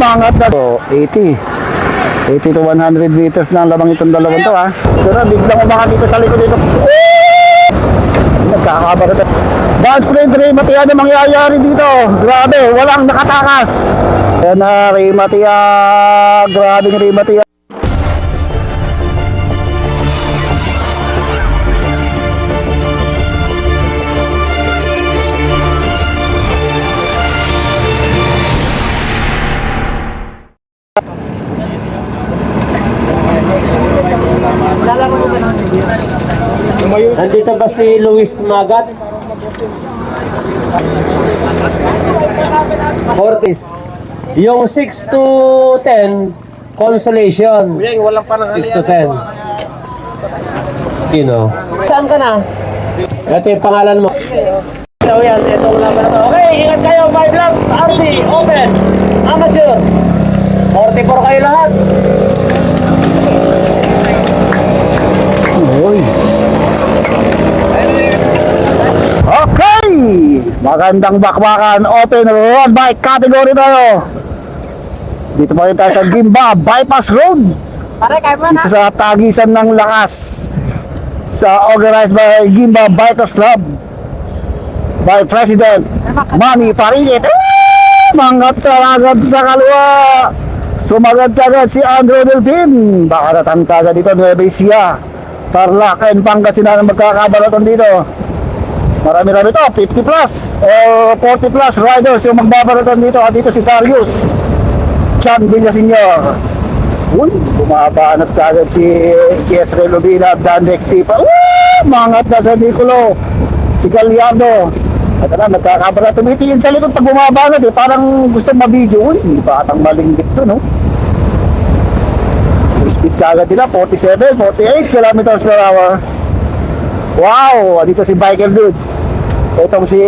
mangat na. So, 80. 80 to 100 meters na ang lamang itong dalawang to ha. Pero biglang umangat dito sa likod dito. Nagkakabarat. Dance sprint Ray Matia na mangyayari dito. Grabe, walang nakatakas. Ayan na Ray Matia. Grabe Ray Matia. Nandito ba si Luis Magat? Fortis. Yung 6 to 10, consolation. Kuya, yung walang parang 6 to 10. Sino? Saan ka na? Ito yung pangalan mo. Ito yan, ito wala pa na to. Okay, ingat kayo, my vlogs, RC, open, amateur. 44 kayo lahat. Uy. Okay! Magandang bakbakan open road bike category tayo. Dito pa rin tayo sa Gimba Bypass Road. Dito sa tagisan ng lakas. Sa organized by Gimba Bikers Club. By President Manny Parillet. Eh, Mga talagad sa kalwa. Sumagad kagad si Andrew Delpin. Baka natangkaga dito Nueva Ecija. Tarlac and Pangasinan ang magkakabalatan dito. Marami-rami to, 50 plus o 40 plus riders yung magbabaratan dito at dito si Darius Chan Villasenor Uy, bumabanat kagad si Jezreel Lubina at Dan Dexty pa Uy, mangat na sa Nicolo si Gallardo at na, nagkakabala tumitingin sa likod pag bumabanat eh, parang gusto mabidyo Uy, hindi ba atang malinggit to no speed kagad nila 47, 48 kilometers per hour Wow! Dito si Biker Dude. Itong si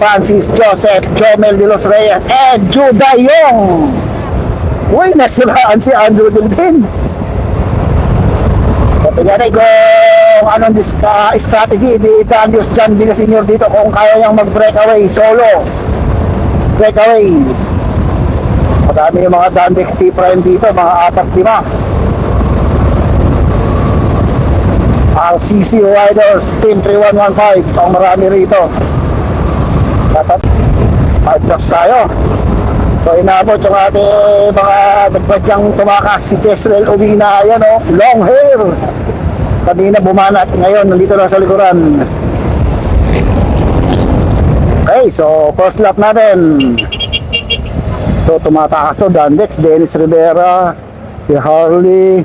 Francis Joseph Jomel de los Reyes and Judah Yong. Uy, nasiraan si Andrew Dildin. Natin kung anong dis- ah, strategy ni Danius John Villasenor dito kung kaya niyang mag-breakaway solo. Breakaway. Madami yung mga Dandex T-Prime dito, mga apat-lima. RCC Riders Team 3115 ang marami rito dapat 5 drops tayo so inabot yung ating mga nagbadyang tumakas si Jezreel Ubina ayan o, long hair kanina bumanat ngayon nandito na sa likuran. Okay so first lap natin. So tumatakas to. Dandex, Dennis Rivera si Harley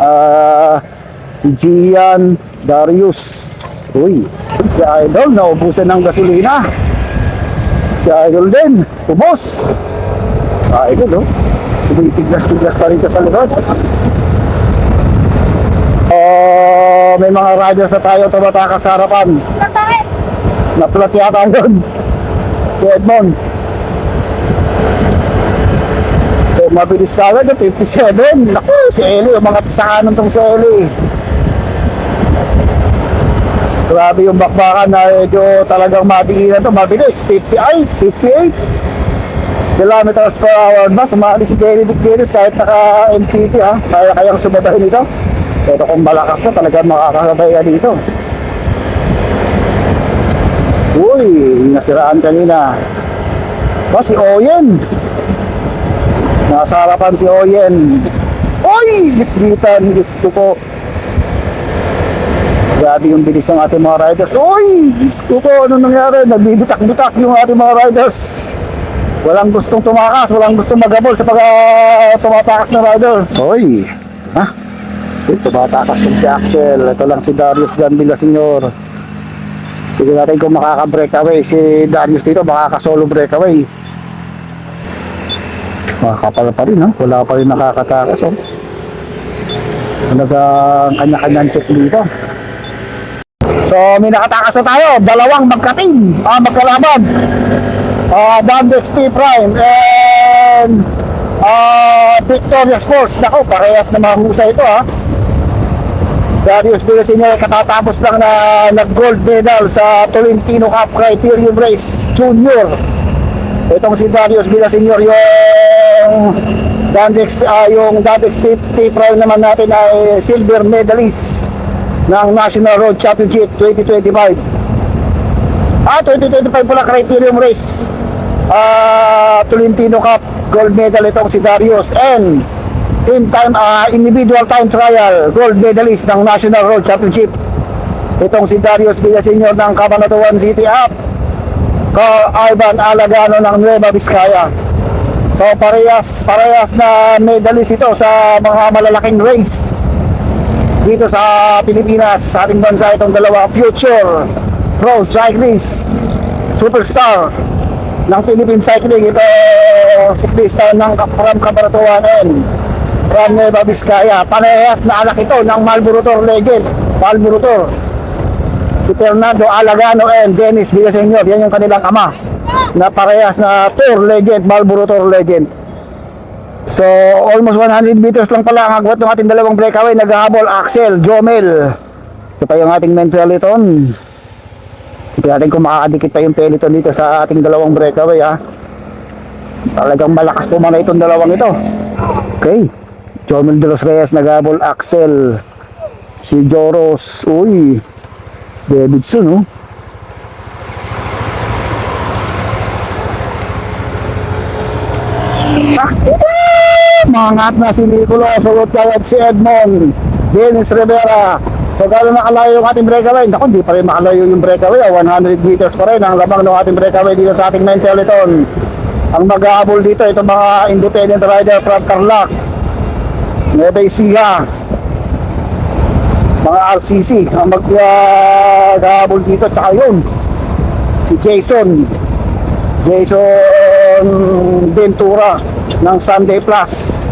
ah si Gian Darius. Uy si Idol naubusan ng gasolina. Si Idol din ubos. Idol oh. Tumipiglas-piglas pa rito sa likod may mga riders na tayo tumatakas sa harapan. Naplat yata yun. Si Edmond. So, mabilis ka agad, 57. Naku, si Eli, umangat sa kanan tong si Eli. Grabe yung bakbakan na medyo talagang madiinan to. Mabilis, 58, 58 kilometers per hour bus. Umaalis si Benedict Perez kahit naka-MTP ha. Kaya kayang sumabahin ito. Pero kung malakas na, talagang makakasabay ka dito. Uy, nasiraan kanina. Ba, si Oyen. Nasa harapan si Oyen. Uy! Gitgitan, Diyos ko po. Grabe yung bilis ng ating mga riders. Uy! Diyos ko po, ano nangyari? Nagbibitak-bitak yung ating mga riders. Walang gustong tumakas, walang gustong magabol sa pag uh, tumatakas na rider. Uy! Ha? Uy, tumatakas yung si Axel. Ito lang si Darius Jan Villasenor. Tignan natin kung makaka-breakaway. Si Darius dito makaka-solo breakaway. Makakapal pa rin, no? Wala pa rin nakakatakas, oh. Talaga kanya-kanyang check dito. So, may nakatakas na tayo. Dalawang magka-team. Ah, magkalaban. Ah, Dandex T Prime and ah, Victoria Sports. Nako, parehas na mahusay ito, ha. Darius Villasenor katatapos lang na nag-gold medal sa Tolentino Cup Criterium Race Junior Itong si Darius Villasenor yung Dandex, ah, yung Dandex T Prime naman natin ay silver medalist ng National Road Championship 2025. Ah, 2025 pala criterium race. Ah, Tolentino Cup gold medal itong si Darius and team time ah, individual time trial gold medalist ng National Road Championship. Itong si Darius Villasenor ng Cabanatuan City Up. Carl Ivan Alagano ng Nueva Vizcaya. So parehas, parehas na medalist ito sa mga malalaking race dito sa Pilipinas, sa ating bansa itong dalawa future pro cyclist superstar ng Philippine Cycling ito cyclista ng from Cabaratuan and from Nueva Vizcaya parehas na anak ito ng Marlboro Tour legend Marlboro si Fernando Alagano and Dennis Villaseñor yan yung kanilang ama na parehas na tour legend Marlboro legend So, almost 100 meters lang pala ang agwat ng ating dalawang breakaway. Naghahabol, Axel, Jomel. Ito pa yung ating main peloton. Tignan natin kung makakadikit pa yung peloton dito sa ating dalawang breakaway ha. Talagang malakas po mana itong dalawang ito. Okay. Jomel de los Reyes naghahabol, Axel. Si Joros. Uy. Davidson, oh. Mangat na si Niculo, sulot kagad si Edmond, Dennis Rivera. So gano'n nakalayo yung ating breakaway? Naku, hindi pa rin makalayo yung breakaway. ah. 100 meters pa rin ang lamang ng ating breakaway dito sa ating main peloton. Ang mag-aabol dito, itong mga independent rider from Tarlac, Nueva Ecija, mga RCC, ang mag-aabol dito. Tsaka yun, si Jason, Jason Ventura ng Sunday Plus.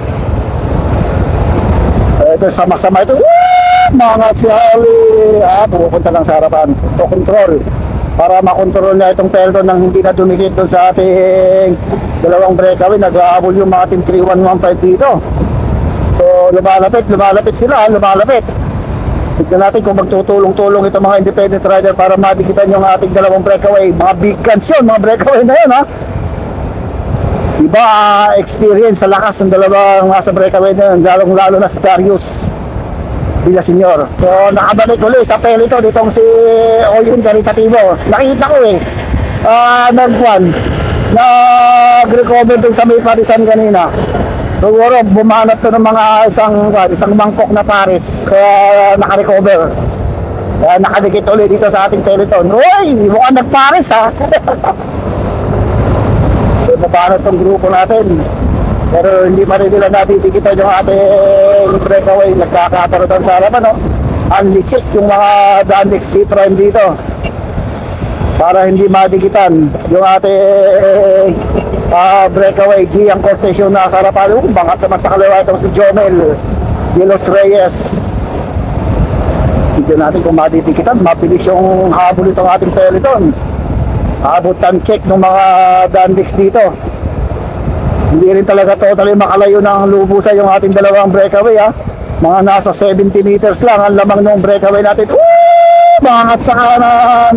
Ito sama-sama ito. Woo! Mga sali. Ah, pupunta lang sa harapan. To control. Para makontrol niya itong peloton nang hindi na dumikit doon sa ating dalawang breakaway. Nag-aabol yung mga team 3115 dito. Lumalapit, lumalapit sila, lumalapit. Tignan natin kung magtutulong-tulong itong mga independent rider para madikitan yung ating dalawang breakaway. Mga big guns yun, mga breakaway na yun ha. Iba ah, experience sa lakas ng dalawang nasa breakaway na yun, lalong lalo na si Darius Villasenor. So nakabalik ulit sa pelito ditong si Oyen Caritativo. Nakita ko eh, ah nagkwan, nag-recover dun sa may parisan kanina. Siguro bumanat to ng mga isang kwan, isang mangkok na Paris kaya naka-recover. Kaya nakadikit ulit dito sa ating peloton. Uy, mukhang nag-Paris ha. So, paano itong grupo natin? Pero hindi pa rin nila nabibigita yung ating breakaway. Nagkakaparotan sa harapan, no? Unlichik yung mga Dandex T-Prime dito. Para hindi madikitan yung ating ah, breakaway. Gian Cortez yung nasa harapan. Uh, bangat naman sa kaliwa itong si Jomel de Reyes. Tignan natin kung madidikitan. Mabilis yung habol itong ating peloton abot ang check ng mga Dandex dito. Hindi rin talaga totally makalayo ng lubusan yung ating dalawang breakaway ha. Mga nasa 70 meters lang ang lamang ng breakaway natin. Woo! Mangat sa kanan.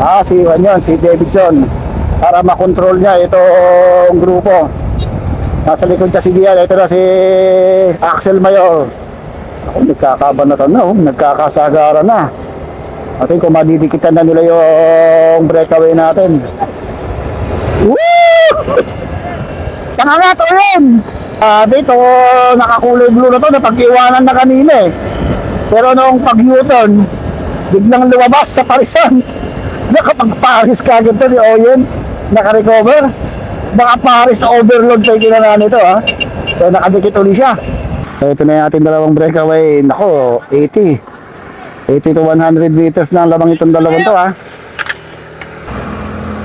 Ah, si Juan yun, si Davidson. Para makontrol niya itong grupo. Nasa likod siya si Dian. Ito na si Axel Mayor. Ako, nagkakabanatan na, oh. nagkakasagaran na. Atin kung madidikitan na nila yung breakaway natin. Woo! Saan nga to yun? Ah, dito, nakakulay blue na to, napag-iwanan na kanina eh. Pero nung pag-U-turn, biglang lumabas sa parisan. Nakapag-Paris kagad to si Oyen. Naka-recover. Baka Paris overload pa yung ginawa nito ha. So nakadikit uli siya. Ito na yung ating dalawang breakaway. Nako, 80. 80 to 100 meters na ang lamang itong dalawang to ha.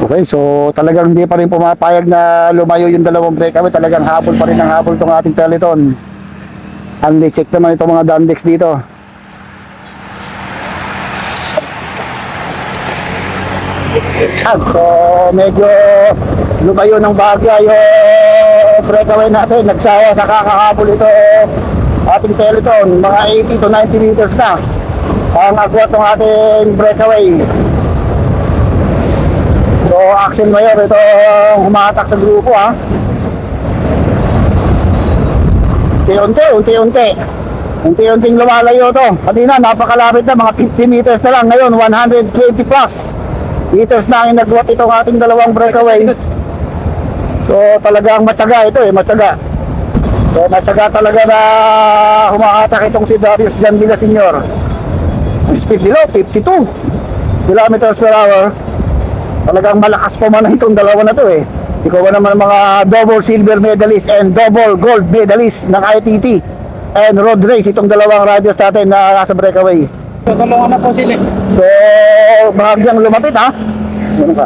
Okay, so talagang hindi pa rin pumapayag na lumayo yung dalawang breakaway. Talagang habol pa rin ang habol itong ating peloton. Unli-check naman itong mga Dandex dito. So medyo lumayo ng bagya yung breakaway natin. Nagsawa sa kakahabol ito ating peloton. Mga 80 to 90 meters na ang agwat ng ating breakaway. So Axel Mayor, ito ang humahatak sa grupo ha. Unti-unti, unti-unti. Unti-unting lumalayo to. Kanina, napakalapit na, mga 50 meters na lang. Ngayon, 120 plus meters na ang nagwat itong ating dalawang breakaway. So, talagang matyaga ito eh, matyaga. So, matyaga talaga na humahatak itong si Darius Jan Villasenor. Ang speed nila, 52 kilometers per hour. Talagang malakas pa man itong dalawa na to eh. Ikaw naman mga double silver medalist and double gold medalist ng ITT and road race itong dalawang riders natin na nasa breakaway. Tutulungan na po sila. So, bahagyang lumapit ha. Ano ka?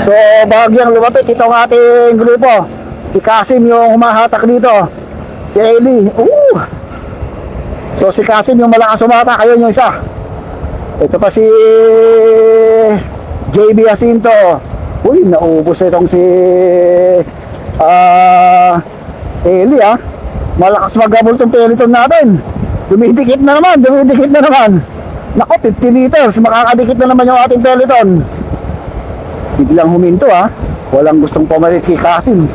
So, bahagyang lumapit itong ating grupo. Si Kasim yung humahatak dito. Si Eli. Ooh! So, si Kasim yung malakas humatak. Ayun yung isa. Ito pa si JB Jacinto. Uy, naubos itong si ah Eli ah. Malakas magabol tong peloton natin. Dumidikit na naman, dumidikit na naman. Nako, 50 meters, makakadikit na naman yung ating peloton. Biglang huminto ha. Walang gustong pumalit kay Kasim.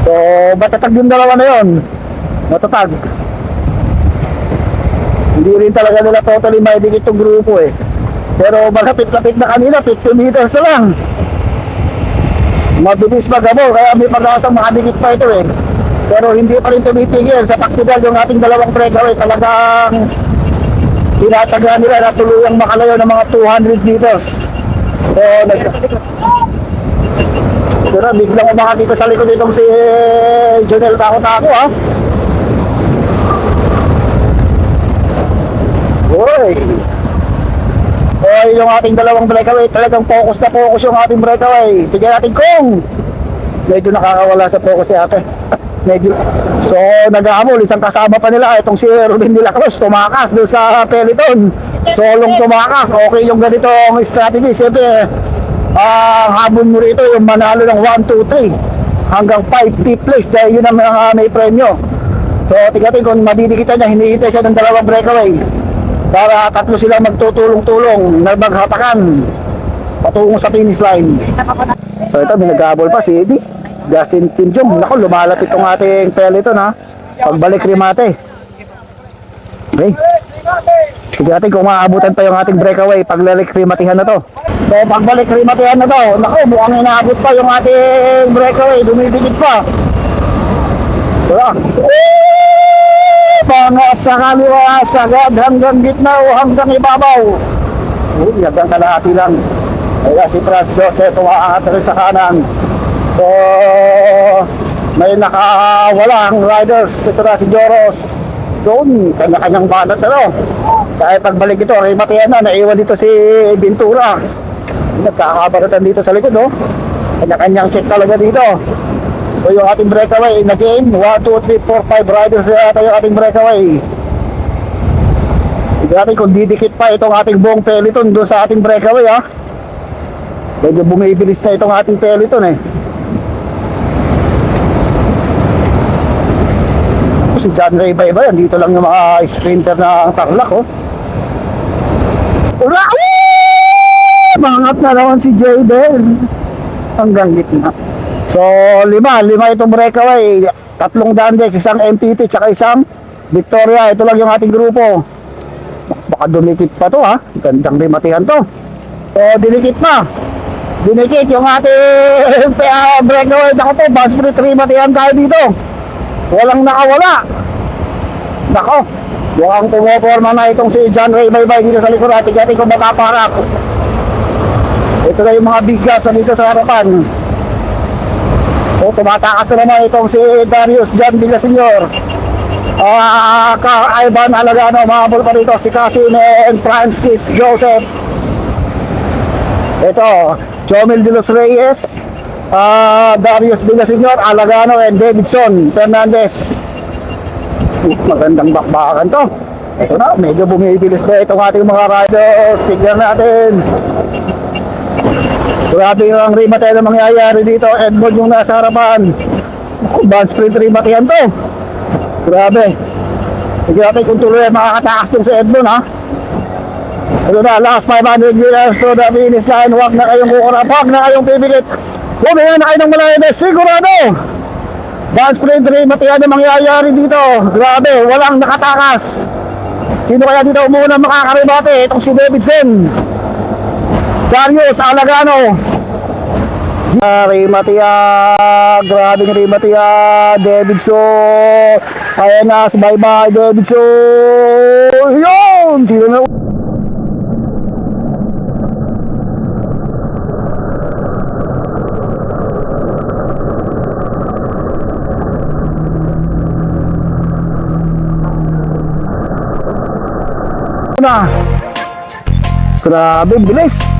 So, matatag yung dalawa na yun. Matatag. Hindi rin talaga nila totally may dikit yung grupo eh. Pero malapit-lapit na kanina, 50 meters na lang. Mabilis magabo, kaya may pag-asang makadikit pa ito eh. Pero hindi pa rin tumitigil sa takbidal yung ating dalawang breakaway. Talagang sinatsaga nila na tuluyang makalayo ng mga 200 meters. So, nag... Pero biglang umangat dito sa likod itong si Jonel Tako-Tako ha. Uy! Oy, yung ating dalawang breakaway, talagang focus na focus yung ating breakaway. Tignan natin kung medyo nakakawala sa focus si ate. Medyo. So, nag-aamol, isang kasama pa nila, itong si Ruben de la Cruz, tumakas doon sa peloton. Solong tumakas, okay yung ganitong strategy. Siyempre, ang habon mo rito, yung manalo ng 1, 2, 3 hanggang 5 fifth place dahil yun ang mga may premyo. So, tigatin kung madidikitan niya, hinihintay siya ng dalawang breakaway para tatlo sila magtutulong-tulong na maghatakan patungo sa finish line. So ito, may naghabol pa si Eddie. Justin Timjong. Naku, lumalapit tong ating peloton ha. Pagbalik Rimate. Okay. Sige natin kung maabutan pa yung ating breakaway pagbalik Rimatehan na to. So pagbalik Rimatehan na to, naku, mukhang inaabot pa yung ating breakaway. Dumidikit pa. Wala. Pangat sa kaliwa, sagad hanggang gitna o hanggang ibabaw. Uy, hanggang kalahati lang. Kaya si Franz Joseph umaangat rin sa kanan. So, may nakawalang riders. Ito na si Joros. Doon, kanya-kanyang banat ano. Kaya pagbalik ito, ay matiyan na, naiwan dito si Ventura. Nagkakabaratan dito sa likod, no? Kanya-kanyang check talaga dito. So yung ating breakaway, again, 1, 2, 3, 4, 5 riders na yata yung ating breakaway. Tignan natin kung didikit pa itong ating buong peloton doon sa ating breakaway ha. Medyo bumibilis na itong ating peloton eh. Si John Ray ba iba yan? Dito lang yung mga sprinter na tarlak oh. Ura! Mangat na naman si Jaden. Hanggang gitna. So, lima, lima itong breakaway. Tatlong Dandex, isang MPT, tsaka isang Victoria. Ito lang yung ating grupo. Baka dumikit pa to ha. Gandang rimatihan to. So, dinikit pa. Dinikit yung ating breakaway. Nako po, bus free rimatihan tayo dito. Walang nakawala. Nako, mukhang pumoporma na itong si John Ray Baybay dito sa natin. Kaya kung makaparap. Ito na yung mga bigas na dito sa harapan. O, tumatakas na naman itong si Darius John Villasenor. Ah, ka Ivan Alagano, mahabol pa dito si Casin and Francis Joseph. Ito, Jomel de los Reyes, ah, Darius Villasenor, Alagano and Davidson Fernandez. Uh, magandang bakbakan to. Ito na, medyo bumibilis na itong ating mga riders. Tignan natin. Grabe ang remate na mangyayari dito. Edmond yung nasa harapan. Band sprint remate yan to. Grabe. Tignan natin kung tuloy makakatakas dun si Edmond ha. Ito na, last 500 meters to the finish line. Huwag na kayong kukurap, huwag na kayong pipikit. Huwag na kayo ng malayo. Sigurado! Dance sprint rin, matiyan ang mangyayari dito. Grabe, walang nakatakas. Sino kaya dito muna makakaribate? Itong si Davidson. Darius Alagano. Rimatia, grabe ng Rimatia, Davidson. Ayan na, bye-bye Davidson. Yun! Sino na na. Grabe, bilis.